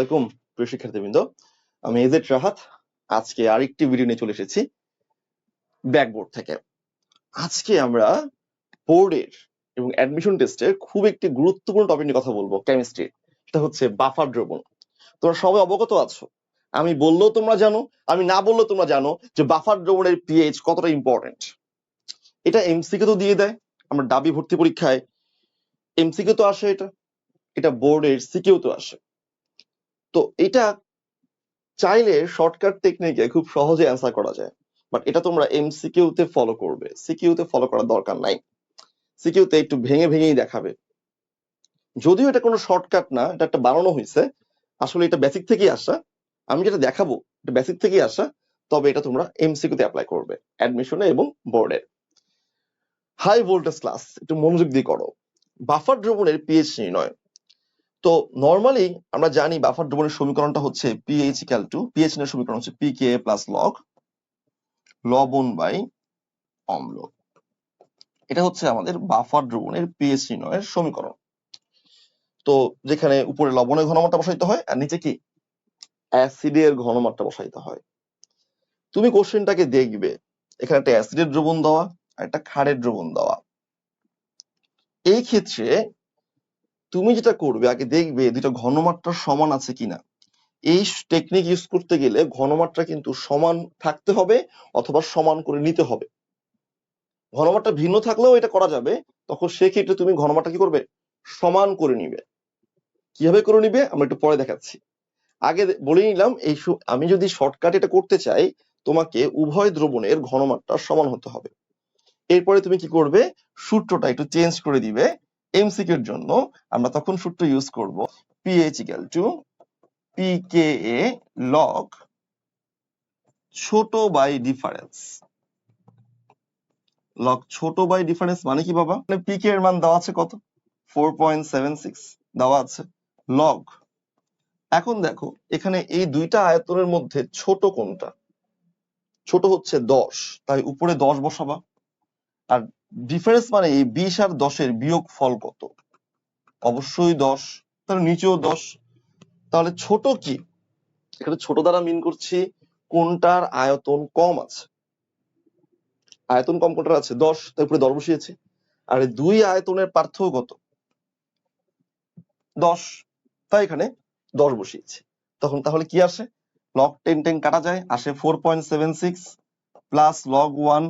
আলাইকুম, প্রিয় শিক্ষার্থীবৃন্দ। আমি এজেড রাহাত, আজকে আরেকটি ভিডিও নিয়ে চলে এসেছি ব্যাকবোর্ড থেকে। আজকে আমরা বোর্ডের এবং অ্যাডমিশন টেস্টের খুব একটি গুরুত্বপূর্ণ টপিক নিয়ে কথা বলব কেমিস্ট্রি সেটা হচ্ছে বাফার দ্রবণ। তোমরা সবাই অবগত আছো? আমি বললেও তোমরা জানো, আমি না বললেও তোমরা জানো যে বাফার দ্রবণের পিএইচ কতটা ইম্পর্টেন্ট এটা এমসিকে তো দিয়ে দেয়, আমরা ডাবি ভর্তি পরীক্ষায় এমসিকে তো আসে এটা এটা বোর্ডের সিকিউ তো আসে। তো এটা চাইলে শর্টকাট টেকনিকে খুব সহজে অ্যান্সার করা যায়। বাট এটা তোমরা এমসিকিউ তে ফলো করবে। সিকিউ তে ফলো করার দরকার নাই। সিকিউ তে একটু ভেঙে ভেঙেই দেখাবে। যদিও এটা কোনো শর্টকাট না, এটা একটা বানানো হয়েছে আসলে এটা বেসিক থেকেই আসা। আমি যেটা দেখাবো, এটা বেসিক থেকেই আসা। তবে এটা তোমরা এমসিকিউ তে অ্যাপ্লাই করবে অ্যাডমিশনে এবং বোর্ডে হাই ভোল্টেজ ক্লাস একটু মনোযোগ দিয়ে করো। বাফার দ্রবণের পিএইচ নির্ণয়। তো নর্মালি আমরা জানি বাফার দ্রবণের সমীকরণটা হচ্ছে পিএইচ ইকাল টু পিএইচ এর সমীকরণ হচ্ছে পিকে প্লাস লগ লবণ বাই অম্ল। এটা হচ্ছে আমাদের বাফার দ্রবণের পিএইচ নির্ণয়ের সমীকরণ। তো যেখানে উপরে লবণের ঘনমাত্রা বসাইতে হয় আর নিচে কি? অ্যাসিডের ঘনমাত্রা বসাইতে হয়। তুমি কোশ্চেনটাকে দেখবে, এখানে একটা অ্যাসিডের দ্রবণ দেওয়া আর একটা ক্ষারের দ্রবণ দেওয়া। এই ক্ষেত্রে তুমি যেটা করবে, আগে দেখবে দুটো ঘনমাত্রা সমান আছে কিনা। এই টেকনিক ইউজ করতে গেলে ঘনমাত্রা কিন্তু সমান থাকতে হবে অথবা সমান করে নিতে হবে। ঘনমাত্রা ভিন্ন থাকলেও এটা করা যাবে, তখন সেক্ষেত্রে তুমি ঘনমাত্রা কি করবে? সমান করে নিবে। কীভাবে করে নিবে? আমরা একটু পরে দেখাচ্ছি। আগে বলে নিলাম, এই আমি যদি শর্টকাট এটা করতে চাই, তোমাকে উভয় দ্রবণের ঘনমাত্রা সমান হতে হবে। এরপরে তুমি কি করবে? সূত্রটা একটু চেঞ্জ করে দিবে। এমসিকিউ এর জন্য আমরা তখন সূত্র ইউজ করব pH equal to pKa log ছোট বাই ডিফারেন্স লগ ছোট বাই ডিফারেন্স মানে কি বাবা? মানে পিকে এর মান দেওয়া আছে কত? ফোর পয়েন্ট সেভেন সিক্স দেওয়া আছে। লগ এখন দেখো এখানে এই দুইটা আয়তনের মধ্যে ছোট কোনটা? ছোট হচ্ছে দশ, তাই উপরে দশ বসাবা। আর ডিফারেন্স মানে এই বিশ আর দশের বিয়োগ ফল কত? অবশ্যই দশ। তাহলে নিচেও দশ। তাহলে ছোট কি? এখানে ছোট দ্বারা মিন করছি কোনটার আয়তন কম আছে। আয়তন কম কোনটার আছে? দশ। তার উপরে দশ বসিয়েছি। আর দুই আয়তনের পার্থক্য কত? দশ। তাই এখানে দশ বসিয়েছি। তখন তাহলে কি আসে? লগ টেন টেন কাটা যায়, আসে four point seven six plus log one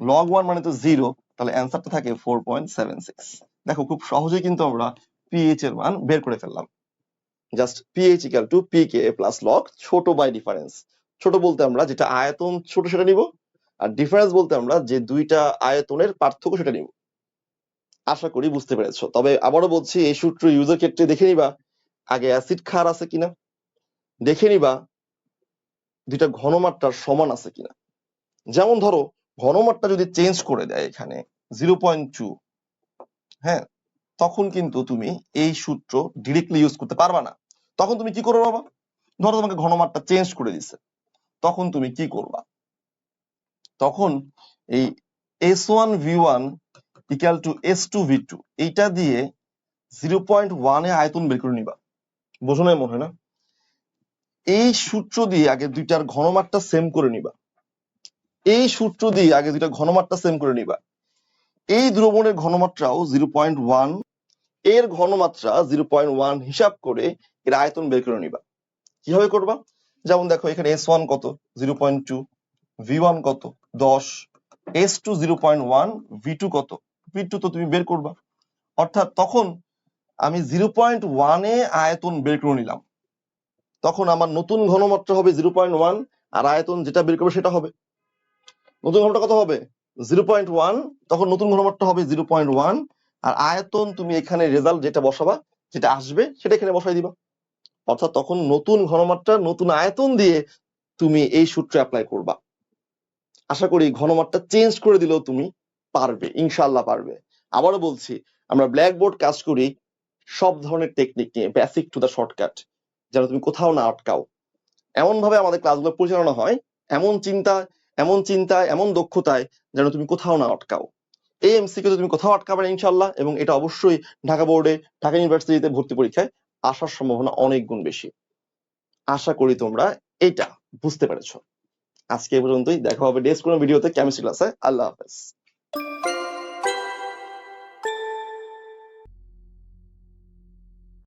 log one মানে তো জিরো তাহলে অ্যান্সারটা থাকে ফোর পয়েন্ট সেভেন সিক্স দেখো খুব সহজেই কিন্তু আমরা পিএইচ এর মান বের করে ফেললাম। Just pH equal to p K plus log ছোট বাই ডিফারেন্স ছোট বলতে আমরা যেটা আয়তন ছোট সেটা নিব, আর ডিফারেন্স বলতে আমরা যে দুইটা আয়তনের পার্থক্য সেটা নিব। আশা করি বুঝতে পেরেছ। তবে আবারও বলছি, এই সূত্র ইউজের ক্ষেত্রে দেখে নিবা, আগে অ্যাসিড ক্ষার আছে কিনা? দেখে নিবা, দুইটা ঘনমাত্রার সমান আছে কিনা? যেমন ধরো ঘনমাত্রা যদি চেঞ্জ করে দেয় এখানে জিরো পয়েন্ট টু হ্যাঁ তখন কিন্তু তুমি এই সূত্র ডিরেক্টলি ইউজ করতে পারবা না। তখন তুমি কি করবে বাবা? ধরো তোমাকে ঘনমাত্রা চেঞ্জ করে দিছে। তখন তুমি কি করবা? তখন এই S one V one equal to S two V two এইটা দিয়ে জিরো পয়েন্ট ওয়ানে আয়তন বের করে নিবা। বোঝো নাই মনে হয় না? এই সূত্র দিয়ে আগে দুইটার ঘনমাত্রা সেম করে নিবা। এই সূত্র দিয়ে আগে দুইটা ঘনমাত্রা সেম করে নিবা। এই দ্রবণের ঘনমাত্রাও জিরো পয়েন্ট ওয়ানের ঘনমাত্রা জিরো পয়েন্ট ওয়ান হিসাব করে এর আয়তন বের করে নিবা। কীভাবে করবা? যেমন দেখো, এখানে এস ওয়ান কত? Zero point two V one কত? দশ S two zero point one V two কত? ভি টু তো তুমি বের করবা। অর্থাৎ তখন আমি জিরো পয়েন্ট ওয়ানে আয়তন বের করে নিলাম। তখন আমার নতুন ঘনমাত্রা হবে জিরো পয়েন্ট ওয়ান আর আয়তন যেটা বের করবে সেটা হবে। নতুন ঘনমাত্রা কত হবে? জিরো পয়েন্ট ওয়ান তখন নতুন ঘনমাত্রা হবে জিরো পয়েন্ট ওয়ান আর আয়তন তুমি এখানে রেজাল্ট যেটা বসাবা, যেটা আসবে, সেটা এখানে বসাই দিবা। অর্থাৎ তখন নতুন ঘনমাত্রা, নতুন আয়তন দিয়ে তুমি এই সূত্র অ্যাপ্লাই করবা। আশা করি ঘনমাত্রা চেঞ্জ করে দিলেও তুমি পারবে ইনশাল্লাহ পারবে। আবারও বলছি, আমরা ব্ল্যাকবোর্ড কাজ করি সব ধরনের টেকনিক নিয়ে বেসিক টু দ্য শর্টকাট যেন তুমি কোথাও না আটকাও। এমন ভাবে আমাদের ক্লাসগুলো পরিচালনা হয়, এমন চিন্তা এমন চিন্তায়, এমন দক্ষতায় যেন তুমি কোথাও না আটকাও। এই এমসিকিউ তুমি কোথাও আটকাবে না ইনশাল্লাহ এবং এটা অবশ্যই ঢাকা বোর্ডে ঢাকা ইউনিভার্সিটিতে ভর্তি পরীক্ষায় আসার সম্ভাবনা অনেক গুণ বেশি। আশা করি তোমরা এটা বুঝতে পেরেছ। আজকে এই পর্যন্তই, দেখা হবে ডেস্ক কোনো ভিডিওতে কেমিস্ট্রি ক্লাসে আল্লাহ হাফেজ।